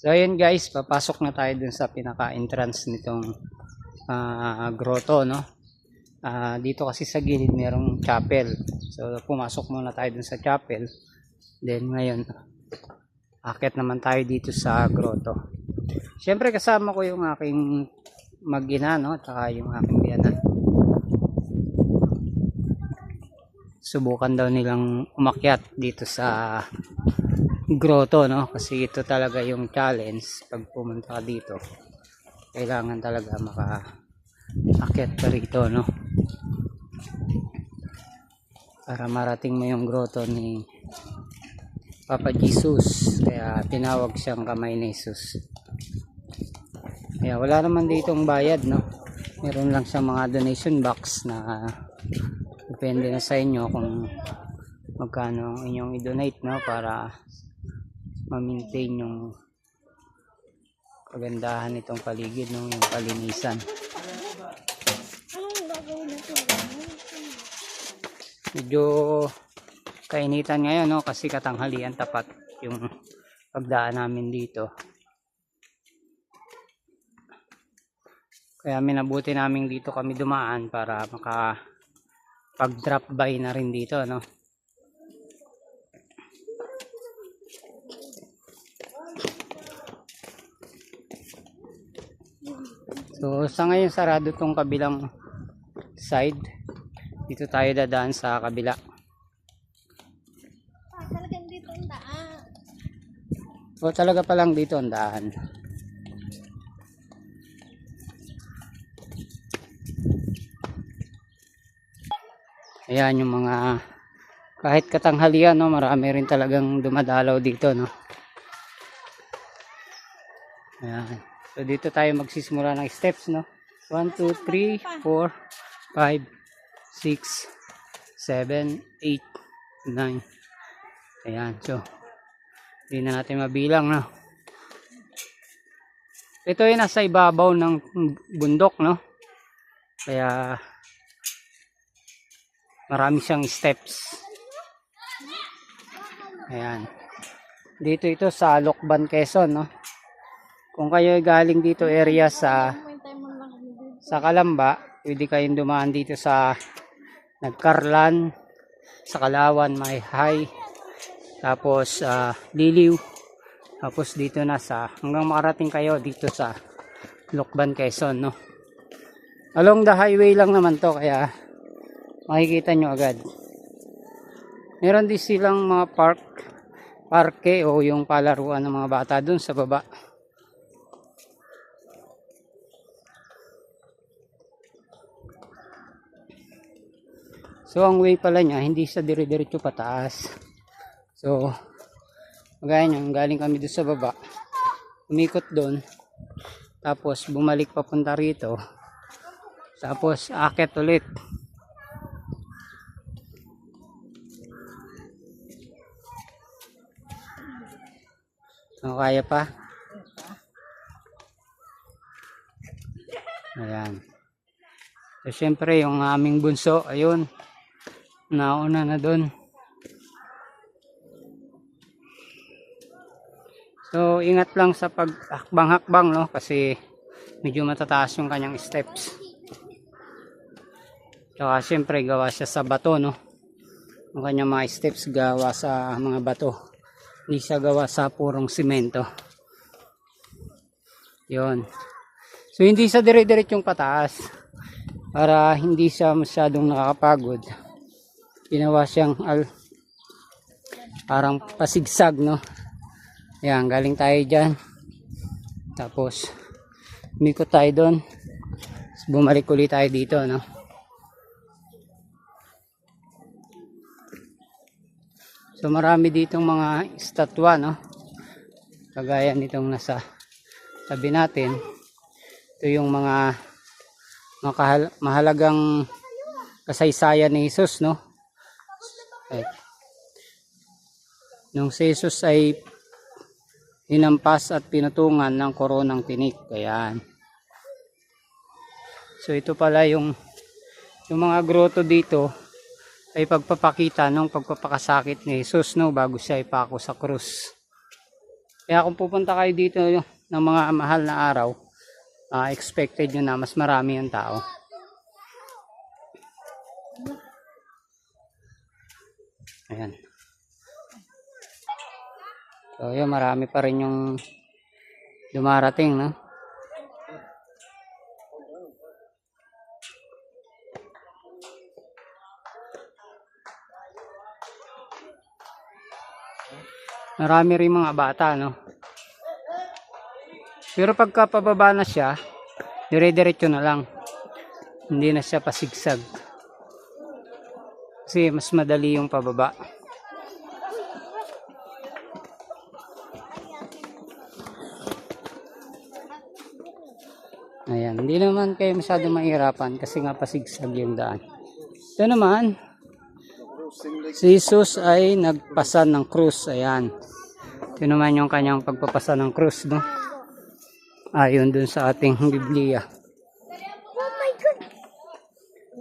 So ayun guys, papasok na tayo dun sa pinaka-entrance nitong ah, grotto, no? Ah, dito kasi sa gilid merong chapel. So pumasok muna tayo dun sa chapel. Then ngayon, akit naman tayo dito sa grotto. Siyempre kasama ko yung aking mag-ina, no? Tsaka yung aking biyanan. Subukan daw nilang umakyat dito sa grotto no? Kasi ito talaga yung challenge pag pumunta ka dito. Kailangan talaga maka akyat ka rito no? Para marating mo yung grotto ni Papa Jesus. Kaya tinawag siyang kamay ni Jesus. Kaya wala naman ditong bayad no? Meron lang sa mga donation box na depende na sa inyo kung magkano inyong i-donate no? Para ma-maintain yung kagandahan nitong paligid no? Yung palinisan medyo kainitan ngayon no? Kasi katanghalian tapat yung pagdaan namin dito. Kaya minabuti namin dito kami dumaan para maka pag drop by na rin dito no So sa ngayon sarado tong kabilang side. Dito tayo dadaan sa kabila. Ah, talagang dito ang daan. O talaga palang dito ang daan. Ayan yung mga kahit katanghalian no, marami rin talagang dumadalaw dito no. Ayan. So dito tayo magsisimula ng steps no. 1 2 3 4 5 6 7 8 9 Ayan. So hindi na natin mabilang no. Ito ay nasa ibabaw ng bundok no. Kaya marami siyang steps. Ayan. Dito ito sa Lokban, Quezon no. Kung kayo ay galing dito area sa sa Kalamba, pwede kayong dumaan dito sa Nagkarlan, sa Kalawan, may high, tapos ah, Liliw, tapos dito na sa, hanggang makarating kayo dito sa Lukban, Quezon, no? Along the highway lang naman to, kaya makikita nyo agad. Meron din silang mga park, parke o yung palaruan ng mga bata dun sa baba. So, ang way pala niya, hindi sa dire-diretso pataas. So, magaya nyo, galing kami doon sa baba. Umikot doon. Tapos, bumalik papunta rito. Tapos, akit ulit. So, kaya pa? Ayan. So, syempre, yung aming bunso, ayun, nauna na doon. So, ingat lang sa paghakbang-hakbang, no? Kasi, medyo matataas yung kanyang steps. Tsaka, syempre, gawa siya sa bato, no? Ang kanyang mga steps gawa sa mga bato. Hindi siya gawa sa purong simento. Yun. So, hindi sa dire-diretsong pataas para hindi siya masyadong nakakapagod ginawa siyang al parang pasigsag no? Yan galing tayo dyan. Tapos umikot tayo doon. Bumalik ulit tayo dito no? So marami ditong mga estatwa no? Kagaya nitong nasa tabi natin. Ito yung mga mahalagang kasaysayan ni Jesus, no? Right. Nung si Jesus ay hinampas at pinutungan ng koronang tinik. Ayan. So ito pala yung yung mga grotto dito ay pagpapakita ng pagpapakasakit ni Jesus no bago siya ipako sa krus. Kaya kung pupunta kayo dito ng mga mahal na araw, ah, expected nyo na mas marami yung tao. Ayan. So, yun, marami pa rin yung dumarating, no? Marami rin mga bata, no? Pero pagka pababa na siya, dire-diretso na lang. Hindi na siya pasigsag. Kasi mas madali yung pababa. Ayan, hindi naman kayo masyado mahirapan kasi nga pasigsag yung daan. Ito naman, si Jesus ay nagpasan ng krus. Ayan. Ito naman yung kanyang pagpapasa ng krus, no? Ayon dun sa ating Biblia.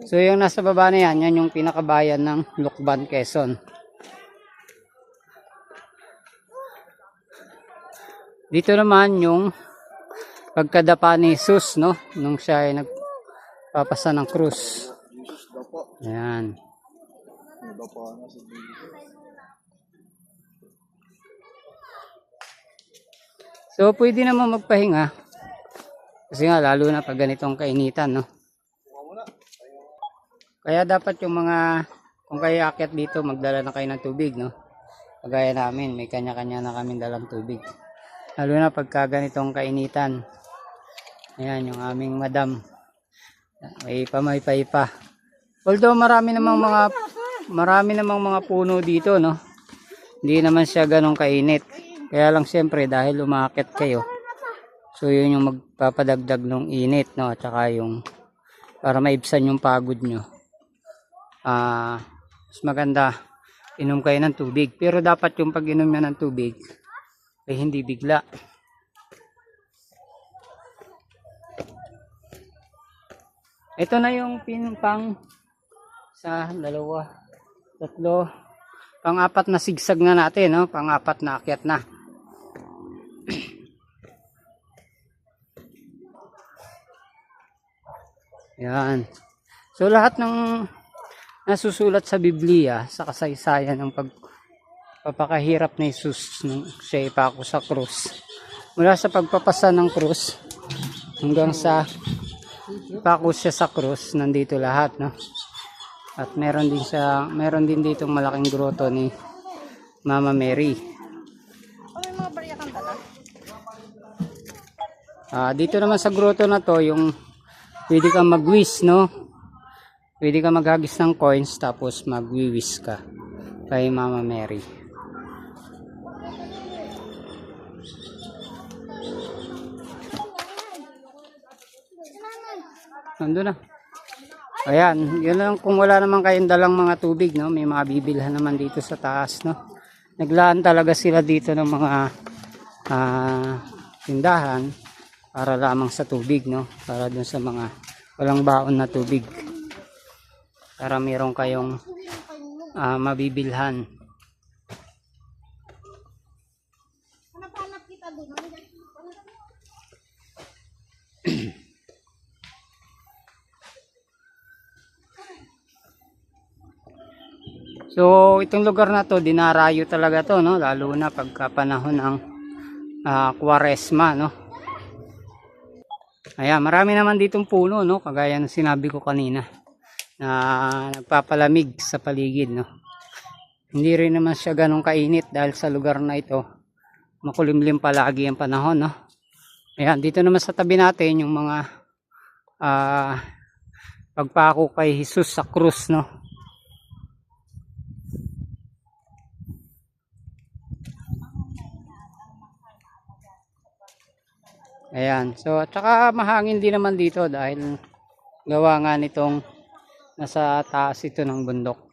So yung nasa baba na yan, yan yung pinakabayan ng Lukban, Quezon. Dito naman yung pagkadapa ni Jesus, no? Nung siya ay nagpapasa ng krus. Ayan. So pwede naman magpahinga. Kasi nga lalo na pag ganitong kainitan, no? Kaya dapat yung mga kung kayo akyat dito, magdala na kayo ng tubig, no? Kagaya namin, may kanya-kanya na kami dalang tubig. Lalo na pagka ganitong kainitan. Ayan, yung aming madam. May pamaypay pa. Although marami namang mga marami namang mga puno dito, no? Hindi naman siya ganong kainit. Kaya lang siyempre dahil umakit kayo. So yun yung magpapadagdag ng init, no? At saka yung para maibsan yung pagod nyo. Ah, mas maganda inom kayo ng tubig. Pero dapat yung pag-inom nyo ng tubig ay hindi bigla. Ito na yung pinpang sa dalawa, tatlo, pang-apat na sigsag na natin, no? Pang-apat na akyat na. Yan. So lahat ng nasusulat sa Biblia sa kasaysayan ng pagpapakahirap ni Jesus nung siya ipako sa krus. Mula sa pagpapasa ng krus hanggang sa ipako siya sa krus, nandito lahat, no? At meron din siya, meron din dito malaking groto ni Mama Mary. Ah, dito naman sa grotto na to, yung pwede kang magwis, no? Pwede kang maghagis ng coins tapos magwiwis ka kay Mama Mary. Nandun na. Ayan, yun lang kung wala naman kayong dalang mga tubig, no? May mga bibilhan naman dito sa taas, no? Naglaan talaga sila dito ng mga ah, tindahan para lamang sa tubig, no? Para dun sa mga walang baon na tubig. Para meron kayong ah, mabibilhan. So, itong lugar na to, dinarayo talaga to, no? Lalo na pagka panahon ng ah, kwaresma, no? Ayan, marami naman ditong puno, no? Kagaya ng sinabi ko kanina na nagpapalamig sa paligid, no? Hindi rin naman siya ganong kainit dahil sa lugar na ito makulimlim palagi ang panahon, no? Ayan, dito naman sa tabi natin yung mga ah, pagpako kay Jesus sa krus, no? Ayan. So, at saka mahangin din naman dito dahil gawa nga nitong nasa taas ito ng bundok.